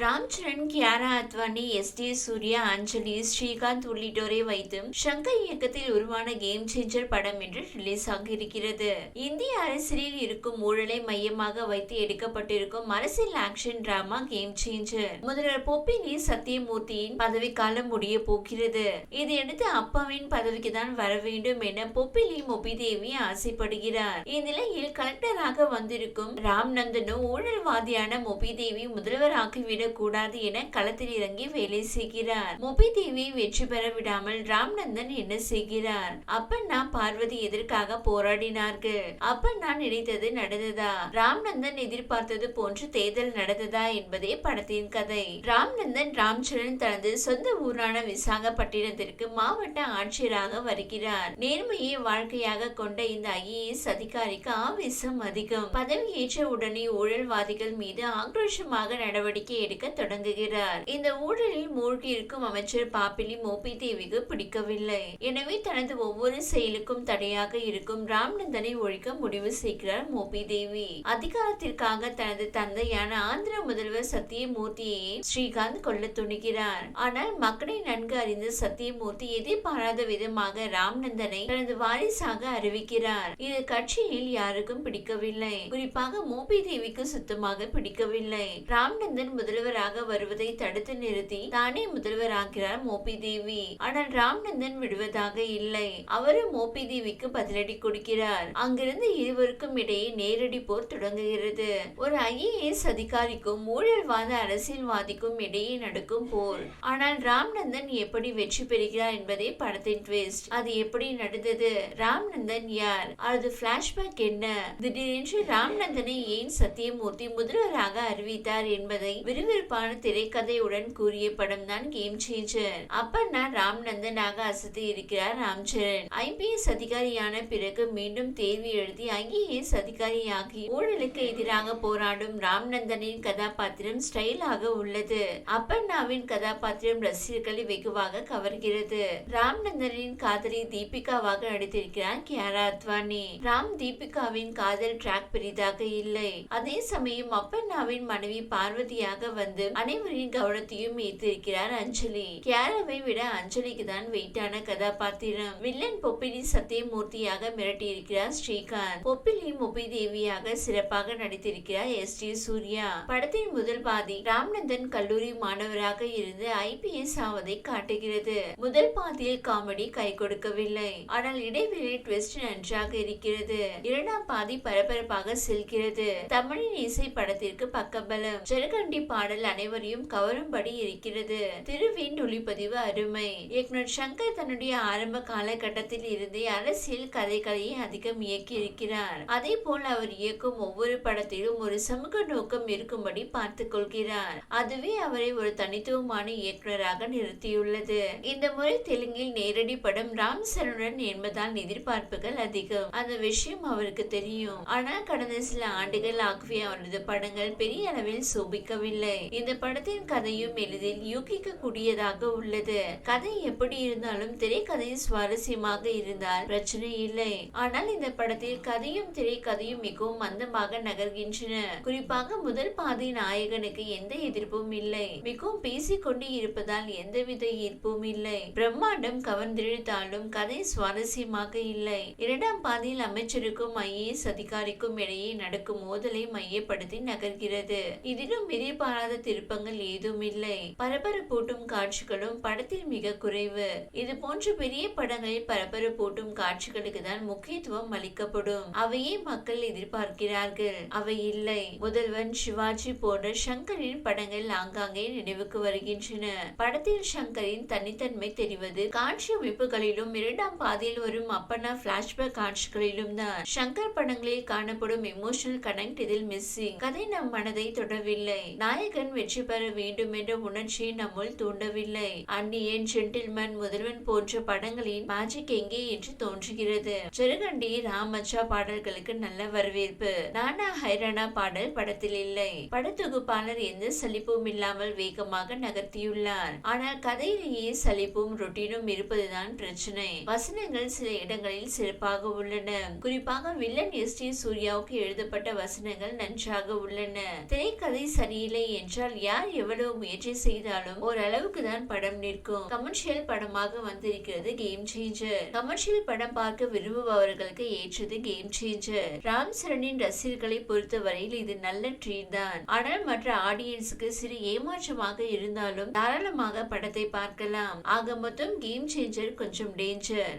Ram Charan Kiara Advani S D Surya Anjali Srikanth உள்ளிட்டோரை வைத்து சங்கர் இயக்கத்தில் உருவான கேம் சேஞ்சர் படம் என்று ரிலீஸ் ஆகியிருக்கிறது இந்திய அரசியலில் இருக்கும் ஊழலை மையமாக வைத்து எடுக்கப்பட்டிருக்கும் அரசியல் ஆக்ஷன் டிராமா கேம் சேஞ்சர் முதல்வர் பொப்பினி சத்தியமூர்த்தியின் பதவிக்காலம் முடிய போகிறது. இதையடுத்து அப்பாவின் பதவிக்கு தான் வர வேண்டும் என பொப்பிலி மொபிதேவி ஆசைப்படுகிறார். இந்நிலையில் கலெக்டராக வந்திருக்கும் ராம்நந்தனும் ஊழல்வாதியான மொபிதேவி முதல்வராக்கிவிடக் விடக்கூடாது என களத்தில் இறங்கி வேலை செய்கிறார். மொபிதேவி வெற்றி பெற விடாமல் ராம்நந்தன் என்ன செய்கிறார்? அப்பண்ணா பார்வதி எதற்காக போராடினார்கள்? அப்பண்ணா நினைத்தது நடந்ததா? ராம்நந்தன் எதிர்பார்த்தது போன்று தேர்தல் நடந்ததா என்பதே படத்தின் கதை. ராம்நந்தன் ராம்சரண் தனது சொந்த ஊரான விசாகப்பட்டினத்திற்கு மாவட்ட ஆட்சியராக வருகிறார். நேர்மையை வாழ்க்கையாக கொண்ட இந்த ஐஏஎஸ் அதிகாரிக்கு ஆவேசம் அதிகம். பதவியேற்ற உடனே ஊழல்வாதிகள் மீது ஆக்ரோஷமாக நடவடிக்கை எடுக்க தொடங்குகிறார். இந்த ஊழலில் மூழ்கி இருக்கும் அமைச்சர் பாப்பிலி மோபி தேவிக்கு பிடிக்கவில்லை. எனவே தனது ஒவ்வொரு செயலுக்கும் தடையாக இருக்கும் ராம்நந்தனை ஒழிக்க முடிவு செய்கிறார் மோபி தேவி அதிகாரத்திற்காக தனது தந்தையான ஆந்திர முதல்வர் சத்தியமூர்த்தியை ஸ்ரீகாந்த் கொல்ல துணிகிறார். ஆனால் மக்களை நன்கு அறிந்த சத்தியமூர்த்தி எதிர்பாராத விதமாக ராம்நந்தனை தனது வாரிசாக அறிவிக்கிறார். இது கட்சியில் யாருக்கும் பிடிக்கவில்லை. குறிப்பாக மோபி தேவிக்கு சுத்தமாக பிடிக்கவில்லை. ராம்நந்தன் முதல்வர் முதல்வராக வருவதை தடுத்து நிறுத்தி தானே முதல்வராகிறார் மோபி தேவி ஆனால் ராம்நந்தன் விடுவதாக இல்லை. அவரும் மோபி தேவிக்கு பதிலடி கொடுக்கிறார். அங்கிருந்து இருவருக்கும் இடையே நேரடி போர் தொடங்குகிறது. ஒரு ஐஏஎஸ் அதிகாரிக்கும் ஊழல்வாத அரசியல்வாதிக்கும் இடையே நடக்கும் போர். ஆனால் ராம்நந்தன் எப்படி வெற்றி பெறுகிறார் என்பதே படத்தின் ட்விஸ்ட் அது எப்படி நடந்தது? ராம்நந்தன் யார்? அது பிளாஷ்பேக் என்ன? திடீரென்று ராம்நந்தனை ஏன் சத்தியமூர்த்தி முதல்வராக அறிவித்தார் என்பதை விறுவிறுப்பான திரைக்கதையுடன் கூறிய படம் தான் கேம் சேஞ்சர் அப்பண்ணா ராம்நந்தனாக அசத்தி இருக்கிறார் ராம்சரண். ஐபிஎஸ் அதிகாரியான பிறகு மீண்டும் தேர்வு எழுதி ஐஏஎஸ் அதிகாரியாகி ஊழலுக்கு எதிராக போராடும் ராம்நந்தனின் கதாபாத்திரம் ஸ்டைலாக உள்ளது. அப்பண்ணாவின் கதாபாத்திரம் ரசிகர்களை வெகுவாக கவர்கிறது. ராம்நந்தனின் காதலி தீபிகாவாக நடித்திருக்கிறார் கியாரா அத்வானி ராம் தீபிகாவின் காதல் டிராக் பெரிதாக இல்லை. அதே சமயம் அப்பண்ணாவின் மனைவி பார்வதியாக வந்து அனைவரின் கவனத்தையும் ஈர்த்திருக்கிறார் அஞ்சலி. கேரவை விட அஞ்சலிக்கு தான் வெயிட்டான கதாபாத்திரம். வில்லன் பொப்பிலி சத்தியமூர்த்தியாக மிரட்டியிருக்கிறார் ஸ்ரீகாந்த். பொப்பிலி மொபி தேவியாக சிறப்பாக நடித்திருக்கிறார் எஸ் டி சூர்யா. படத்தின் முதல் பாதி ராம்நந்தன் கல்லூரி மாணவராக இருந்து ஐபிஎஸ் ஆவதை காட்டுகிறது. முதல் பாதியில் காமெடி கை கொடுக்கவில்லை. ஆனால் இடைவெளி ட்விஸ்ட் நன்றாக இருக்கிறது. இரண்டாம் பாதி பரபரப்பாக செல்கிறது. தமிழின் இசை படத்திற்கு பக்கபலம். ஜெருகண்டி பாட பாடல் அனைவரையும் கவரும்படி இருக்கிறது. திருவின் ஒளிப்பதிவு அருமை. இயக்குனர் சங்கர் தன்னுடைய ஆரம்ப காலகட்டத்தில் இருந்தே அரசியல் கதைகளையே அதிகம் இயக்கி இருக்கிறார் அதே போல் அவர் இயக்கும் ஒவ்வொரு படத்திலும் ஒரு சமூக நோக்கம் இருக்கும்படி பார்த்துக் கொள்கிறார். அதுவே அவரை ஒரு தனித்துவமான இயக்குனராக நிறுத்தியுள்ளது. இந்த முறை தெலுங்கில் நேரடி படம் ராம் சரணுடன் என்பதால் எதிர்பார்ப்புகள் அதிகம். அந்த விஷயம் அவருக்கு தெரியும். ஆனால் கடந்த சில ஆண்டுகள் ஆகவே அவரது படங்கள் பெரிய அளவில் சோபிக்கவில்லை. இந்த படத்தின் கதையும் எளிதில் யூகிக்க கூடியதாக உள்ளது. கதை எப்படி இருந்தாலும் திரைக்கதை சுவாரஸ்யமாக இருந்தால் பிரச்சனை இல்லை. ஆனால் இந்த படத்தில் கதையும் திரைக்கதையும் மிகவும் மந்தமாக நகர்கின்றன. குறிப்பாக முதல் பாதை நாயகனுக்கு எந்த எதிர்ப்பும் இல்லை. மிகவும் பேசிக்கொண்டு இருப்பதால் எந்தவித ஈர்ப்பும் இல்லை. பிரம்மாண்டம் கவர்ந்திழுத்தாலும் கதை சுவாரஸ்யமாக இல்லை. இரண்டாம் பாதையில் அமைச்சருக்கும் ஐஏஎஸ் அதிகாரிக்கும் இடையே நடக்கும் மோதலை மையப்படுத்தி நகர்கிறது. இதிலும் எதிர்பாராத திருப்பங்கள் ஏதும் இல்லை பரபரப்பூட்டும் காட்சிகளும் படத்தில் மிக குறைவு. இது போன்ற பெரிய படங்களில் பரபரப்பூட்டும் காட்சிகளுக்கு தான் முக்கியத்துவம் அளிக்கப்படும். அவையே மக்கள் எதிர்பார்க்கிறார்கள். அவை இல்லை. முதல்வன் சிவாஜி போன்ற சங்கரின் படங்கள் ஆங்காங்கே நினைவுக்கு வருகின்றன. படத்தில் சங்கரின் தனித்தன்மை தெரிவது காட்சி அமைப்புகளிலும் இரண்டாம் பாதையில் வரும் அப்பனா பிளாஷ்பேக் காட்சிகளிலும் தான். சங்கர் படங்களில் காணப்படும் எமோஷனல் கனெக்ட் இதில் மிஸ்ஸிங் கதை நம் மனதை தொடவில்லை. கண் வெற்றி பெற வேண்டும் என்ற உணர்ச்சியை நம்முள் தூண்டவில்லை. அந்நியன் ஜென்டில்மேன் முதல்வன் போன்ற படங்களின் மேஜிக் எங்கே என்று தோன்றுகிறது. ஜெருகண்டி ராமச்சா பாடல்களுக்கு நல்ல வரவேற்பு. நானா ஹைரானா பாடல் படத்தில் இல்லை. படத்தொகுப்பாளர் எந்த சலிப்பும் இல்லாமல் வேகமாக நகர்த்தியுள்ளார். ஆனால் கதையிலேயே சலிப்பும் ரொட்டீனும் இருப்பதுதான் பிரச்சனை. வசனங்கள் சில இடங்களில் சிறப்பாக உள்ளன. குறிப்பாக வில்லன் எஸ். டி. சூர்யாவுக்கு எழுதப்பட்ட வசனங்கள் நன்றாக உள்ளன. திரைக்கதை சரியில்லை என்றால் யார் எவ்வளவு முயற்சி செய்தாலும் ஓரளவுக்கு தான் படம் நிற்கும். கமர்ஷியல் படமாக வந்திருக்கிறது கேம் சேஞ்சர் கமர்ஷியல் படம் பார்க்க விரும்புபவர்களுக்கு ஏற்றது கேம் சேஞ்சர் ராம் சரணின் ரசிகர்களை பொறுத்தவரையில் இது நல்ல ட்ரீட் தான். ஆனால் மற்ற ஆடியன்ஸுக்கு சிறு ஏமாற்றமாக இருந்தாலும் தாராளமாக படத்தை பார்க்கலாம். ஆக மொத்தம் கேம் சேஞ்சர் கொஞ்சம் டேஞ்சர்